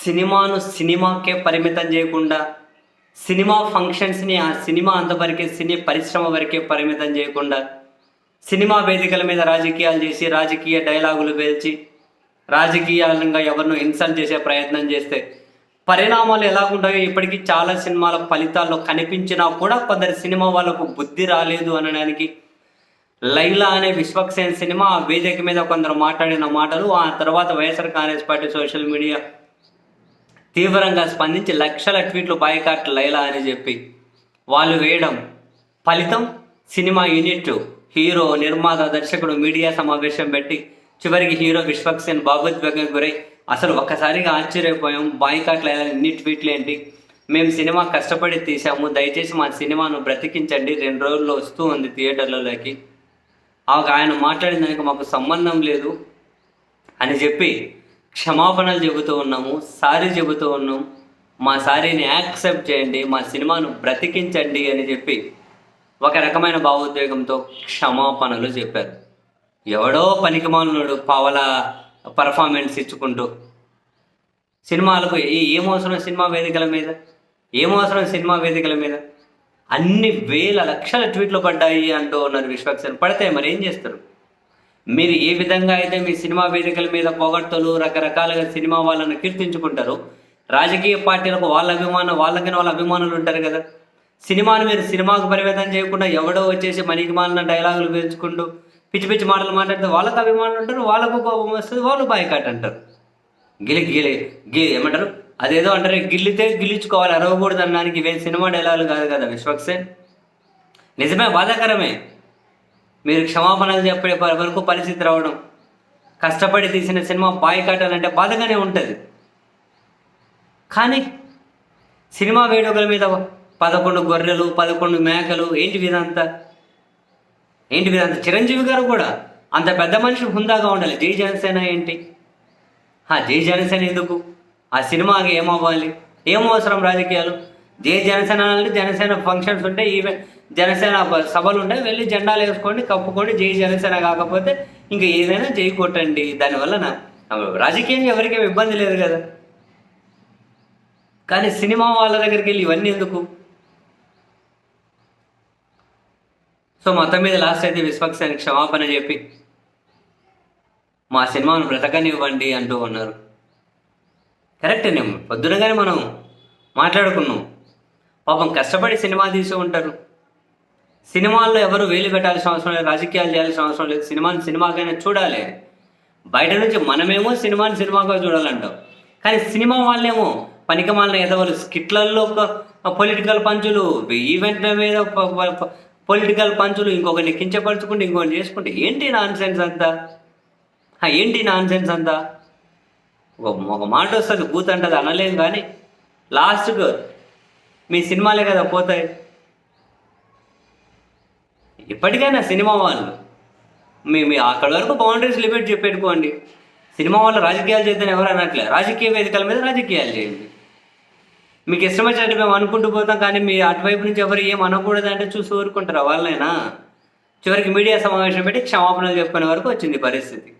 సినిమాను సినిమాకే పరిమితం చేయకుండా సినిమా ఫంక్షన్స్ని ఆ సినిమా అంతవరకే సినీ పరిశ్రమ వరకే పరిమితం చేయకుండా సినిమా వేదికల మీద రాజకీయాలు చేసి రాజకీయ డైలాగులు పేల్చి రాజకీయంగా ఎవరినో ఇన్సల్ట్ చేసే ప్రయత్నం చేస్తే పరిణామాలు ఎలా ఉంటాయో ఇప్పటికీ చాలా సినిమాల ఫలితాల్లో కనిపించినా కూడా కొందరు సినిమా వాళ్ళకు బుద్ధి రాలేదు అనడానికి లైలా అనే విశ్వక్సేన్ సినిమా ఆ వేదిక మీద కొందరు మాట్లాడిన మాటలు ఆ తర్వాత YSR Congress party social media తీవ్రంగా స్పందించి లక్షల ట్వీట్లు బాయ్కాట్ లైలా అని చెప్పి వాళ్ళు వేయడం. ఫలితం సినిమా యూనిట్ హీరో నిర్మాత దర్శకుడు మీడియా సమావేశం పెట్టి చివరికి హీరో విశ్వక్సేన్ భావోద్వేగం గురై అసలు ఒక్కసారిగా ఆశ్చర్యపోయాం. బాయ్కాట్ లైలా ఎన్ని ట్వీట్లు ఏంటి మేము సినిమా కష్టపడి తీసాము దయచేసి మా సినిమాను బ్రతికించండి. రెండు రోజుల్లో వస్తూ ఉంది థియేటర్లలోకి. ఆయన మాట్లాడిన దానికి మాకు సంబంధం లేదు అని చెప్పి క్షమాపణలు చెబుతూ ఉన్నాము సారీ చెబుతూ ఉన్నాం. మా సారీని యాక్సెప్ట్ చేయండి మా సినిమాను బ్రతికించండి అని చెప్పి ఒక రకమైన భావోద్వేగంతో క్షమాపణలు చెప్పారు. ఎవడో పనికిమాలినోడు పావల పర్ఫార్మెన్స్ ఇచ్చుకుంటూ సినిమాలకు ఏ- ఏం అవసరం సినిమా వేదికల మీద? ఏమవసరం సినిమా వేదికల మీద? అన్ని వేల లక్షల ట్వీట్లు పడ్డాయి అంటూ ఉన్నారు విశ్వక్సేన్. పడితే మరి ఏం చేస్తారు? మీరు ఏ విధంగా అయితే మీ సినిమా వేదికల మీద పొగడ్తలు రకరకాలుగా సినిమా వాళ్ళని కీర్తించుకుంటారు రాజకీయ పార్టీలకు వాళ్ళ అభిమానం వాళ్ళకి వాళ్ళ అభిమానులు ఉంటారు కదా. సినిమాను మీరు సినిమాకు పరిమితం చేయకుండా ఎవడో వచ్చేసి మనీకి మాలిన డైలాగులు పేర్చుకుంటూ పిచ్చి పిచ్చి మాటలు మాట్లాడితే వాళ్ళకు అభిమానులు ఉంటారు వాళ్ళకు కోపం వస్తుంది వాళ్ళు బాయ్కాట్ అంటారు. గిలి గిలి గి ఏమంటారు? అదేదో అంటారు గిల్లితే గిల్లించుకోవాలి అరవకూడదు అనడానికి వేరే సినిమా డైలాగులు కాదు కదా విశ్వక్సేన్ నిజమే బాధాకరమే. మీరు క్షమాపణలు చెప్పే వరకు పరిస్థితి రావడం. కష్టపడి తీసిన సినిమా బాయ్కాట్ బాధగానే ఉంటుంది. కానీ సినిమా వేడుకల మీద పదకొండు గొర్రెలు పదకొండు మేకలు ఏంటి ఇదంతా ఏంటి వీరంత? చిరంజీవి గారు కూడా అంత పెద్ద మనిషి హుందాగా ఉండాలి. జై జనసేన ఏంటి? ఆ జై జనసేన ఎందుకు? ఆ సినిమాకి ఏమవ్వాలి? ఏం అవసరం రాజకీయాలు? జై జనసేన జనసేన ఫంక్షన్స్ ఉంటే ఈవెన్ జనసేన సభలు ఉంటాయి వెళ్ళి జెండాలు వేసుకోండి కప్పుకోండి జై జనసేన కాకపోతే ఇంకా ఏదైనా జై కొట్టండి. దానివల్ల రాజకీయం రాజకీయంగా ఇబ్బంది లేదు కదా. కానీ సినిమా వాళ్ళ దగ్గరికి వెళ్ళి ఇవన్నీ ఎందుకు? సో మొత్తం మీద లాస్ట్ అయితే విశ్వక్సేన్ క్షమాపణ చెప్పి మా సినిమాను బ్రతకనివ్వండి అంటూ ఉన్నారు. కరెక్టేనే పొద్దునగానే మనం మాట్లాడుకున్నాం. పాపం కష్టపడి సినిమా తీసి ఉంటారు. సినిమాల్లో ఎవరు వేలు పెట్టాల్సిన అవసరం లేదు రాజకీయాలు చేయాల్సిన అవసరం లేదు. సినిమాని సినిమాకైనా చూడాలి. బయట నుంచి మనమేమో సినిమాని సినిమాగా చూడాలంటాం. కానీ సినిమా వాళ్ళేమో పనికిమాలిన ఎదవలు స్కిట్లలో పొలిటికల్ పంచులు ఈవెంట్ల మీద పొలిటికల్ పంచులు ఇంకొకరిని కించపరుచుకుంటే ఇంకొకరిని చేసుకుంటే ఏంటి నాన్ సెన్స్ అంతా ఏంటి నాన్ సెన్స్ అంతా? ఒక మాట వస్తుంది బూత్ అనలేదు అనలేం కానీ లాస్ట్కు మీ సినిమాలే కదా పోతాయి. ఇప్పటికైనా సినిమా వాళ్ళు మీ మీ అక్కడి వరకు బౌండరీస్ లిమిట్ చెప్పెట్టుకోండి. సినిమా వాళ్ళు రాజకీయాలు చేద్దాం ఎవరు అనట్లే. రాజకీయ వేదికల మీద రాజకీయాలు చేయండి. మీకు ఇష్టం వచ్చినట్టు మేము అనుకుంటూ పోతాం కానీ మీ అటువైపు నుంచి ఎవరు ఏం అనకూడదు అంటే చూసి ఊరుకుంటారా వాళ్ళైనా. చివరికి మీడియా సమావేశం పెట్టి క్షమాపణలు చెప్పుకునే వరకు వచ్చింది పరిస్థితి.